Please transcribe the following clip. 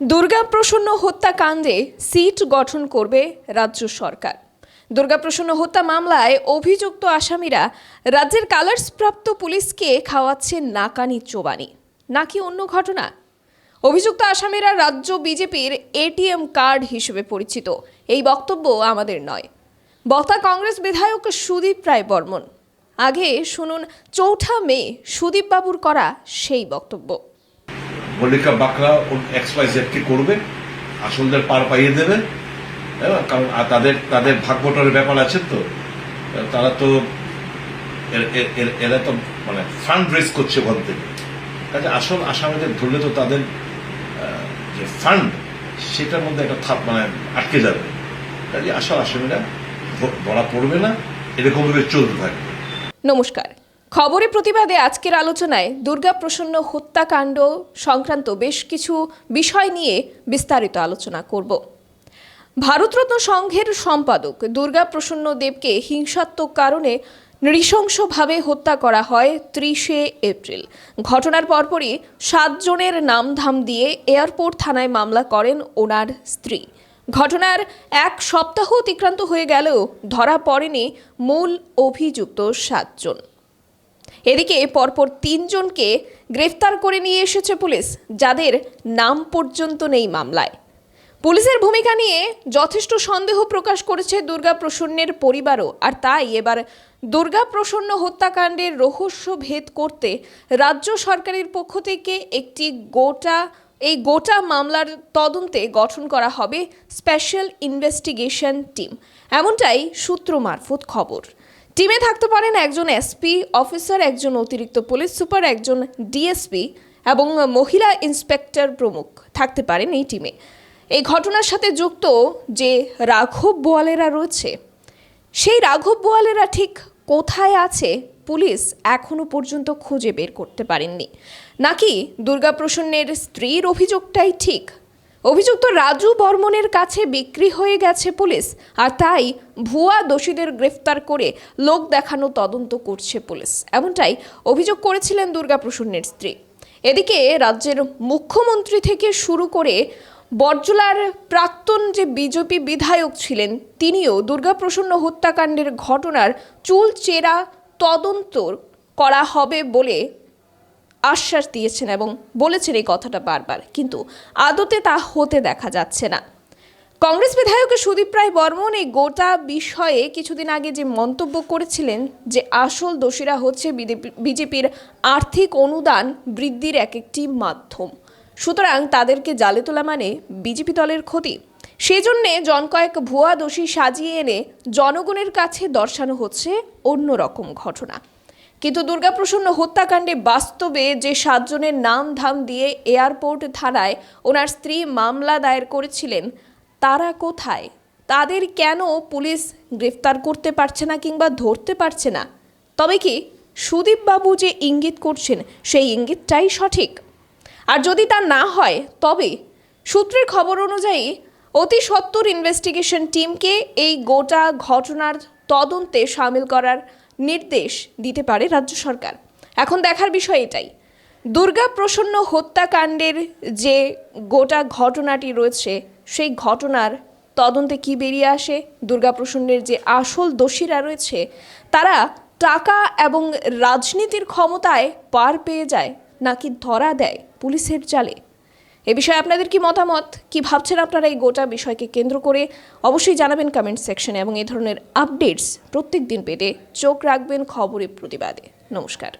দুর্গাপ্রসন্ন হত্যাকাণ্ডে সিট গঠন করবে রাজ্য সরকার। দুর্গাপ্রসন্ন হত্যা মামলায় অভিযুক্ত আসামিরা রাজ্যের কালার্স প্রাপ্ত পুলিশকে খাওয়াচ্ছে নাকানি চোবানি। নাকি অন্য ঘটনা? অভিযুক্ত আসামিরা রাজ্য বিজেপির এটিএম কার্ড হিসেবে পরিচিত। এই বক্তব্য আমাদের নয়। বক্তা কংগ্রেস বিধায়ক সুদীপ রায় বর্মন। আগে শুনুন চৌঠা মে সুদীপ বাবুর করা সেই বক্তব্য। মল্লিকা বাকরা এক্স ওয়াই জেডকে করবে আসলদের পার পাইয়ে দেবে হ্যাঁ, কারণ তাদের তাদের ভাগ্যটার ব্যাপার আছে তো। তারা তো এর- তো মানে ফান্ড রেজ করছে ওখান থেকে। কাজে আসল আসামিদের ধরলে তো তাদের যে ফান্ড সেটার মধ্যে একটা থাপ মানে আটকে যাবে। কাজে আসল আসামিরা ধরা পড়বে না এরকমভাবে চলতে থাকবে। নমস্কার। খবরের প্রতিবাদে আজকের আলোচনায় দুর্গা প্রসন্ন হত্যাকাণ্ড সংক্রান্ত বেশ কিছু বিষয় নিয়ে বিস্তারিত আলোচনা করব। ভারতরত্ন সংঘের সম্পাদক দুর্গা প্রসন্ন দেবকে হিংসাত্মক কারণে নৃশংসভাবে হত্যা করা হয় ত্রিশে এপ্রিল। ঘটনার পরপরই সাতজনের নামধাম দিয়ে এয়ারপোর্ট থানায় মামলা করেন ওনার স্ত্রী। ঘটনার এক সপ্তাহ অতিক্রান্ত হয়ে গেলেও ধরা পড়েনি মূল অভিযুক্ত সাতজন। এদিকে পরপর তিনজনকে গ্রেফতার করে নিয়ে এসেছে পুলিশ, যাদের নাম পর্যন্ত নেই মামলায়। পুলিশের ভূমিকা নিয়ে যথেষ্ট সন্দেহ প্রকাশ করেছে দুর্গা প্রসন্নের পরিবারও, আর তাই এবার দুর্গা প্রসন্ন হত্যাকাণ্ডের রহস্য ভেদ করতে রাজ্য সরকারের পক্ষ থেকে একটি গোটা, এই গোটা মামলার তদন্তে গঠন করা হবে স্পেশাল ইনভেস্টিগেশন টিম। এমনটাই সূত্র মারফত খবর। টিমে থাকতে পারেন একজন এসপি অফিসার একজন অতিরিক্ত পুলিশ সুপার, একজন ডিএসপি এবং মহিলা ইন্সপেক্টর প্রমুখ থাকতে পারেন এই টিমে। এই ঘটনার সাথে যুক্ত যে রাঘব বোয়ালেরা রয়েছে, সেই রাঘব বোয়ালেরা ঠিক কোথায় আছে পুলিশ এখনও পর্যন্ত খুঁজে বের করতে পারেননি। নাকি দুর্গাপ্রসন্নের স্ত্রীর অভিযোগটাই ঠিক অভিযুক্ত রাজু বর্মনের কাছে বিক্রি হয়ে গেছে পুলিশ, আর তাই ভুয়া দোষীদের গ্রেফতার করে লোক দেখানো তদন্ত করছে পুলিশ। এমনটাই অভিযোগ করেছিলেন দুর্গাপ্রসন্নের স্ত্রী। এদিকে রাজ্যের মুখ্যমন্ত্রী থেকে শুরু করে বরজলার প্রাক্তন যে বিজেপি বিধায়ক ছিলেন, তিনিও দুর্গাপ্রসন্ন হত্যাকাণ্ডের ঘটনার চুল চেরা তদন্ত করা হবে বলে আশ্বাস দিয়েছেন এবং বলেছেন এই কথাটা বারবার। কিন্তু আদতে তা হতে দেখা যাচ্ছে না। কংগ্রেস বিধায়ক সুদীপ রায় বর্মন এই গোটা বিষয়ে কিছুদিন আগে যে মন্তব্য করেছিলেন যে আসল দোষীরা হচ্ছে বিজেপির আর্থিক অনুদান বৃদ্ধির এক একটি মাধ্যম। সুতরাং তাদেরকে জালে তোলা মানে বিজেপি দলের ক্ষতি। সেজন্যে জন কয়েক ভুয়া দোষী সাজিয়ে এনে জনগণের কাছে দর্শানো হচ্ছে অন্য রকম ঘটনা। কিন্তু দুর্গাপ্রসন্ন হত্যাকাণ্ডে বাস্তবে যে সাতজনের নাম ধাম দিয়ে এয়ারপোর্ট থানায় ওনার স্ত্রী মামলা দায়ের করেছিলেন, তারা কোথায়? তাদের কেন পুলিশ গ্রেফতার করতে পারছে না কিংবা ধরতে পারছে না? তবে কি সুদীপবাবু যে ইঙ্গিত করছেন, সেই ইঙ্গিতটাই সঠিক? আর যদি তা না হয়, তবে সূত্রের খবর অনুযায়ী অতি সত্বর ইনভেস্টিগেশন টিমকে এই গোটা ঘটনার তদন্তে সামিল করার নির্দেশ দিতে পারে রাজ্য সরকার। এখন দেখার বিষয় এটাই। দুর্গা প্রসন্ন হত্যাকাণ্ডের যে গোটা ঘটনাটি রয়েছে, সেই ঘটনার তদন্তে কি বেরিয়ে আসে? দুর্গা প্রসন্নের যে আসল দোষীরা রয়েছে, তারা টাকা এবং রাজনীতির ক্ষমতায় পার পেয়ে যায় নাকি ধরা দেয় পুলিশের জালে এ বিষয়ে আপনাদের কি মতামত? কি ভাবছেন আপনারা এই গোটা বিষয়কে কেন্দ্র করে? অবশ্যই জানাবেন কমেন্ট সেকশনে এবং এই ধরনের আপডেটস প্রত্যেক দিন পেতে চোখ রাখবেন খবরের প্রতিবাদে। নমস্কার।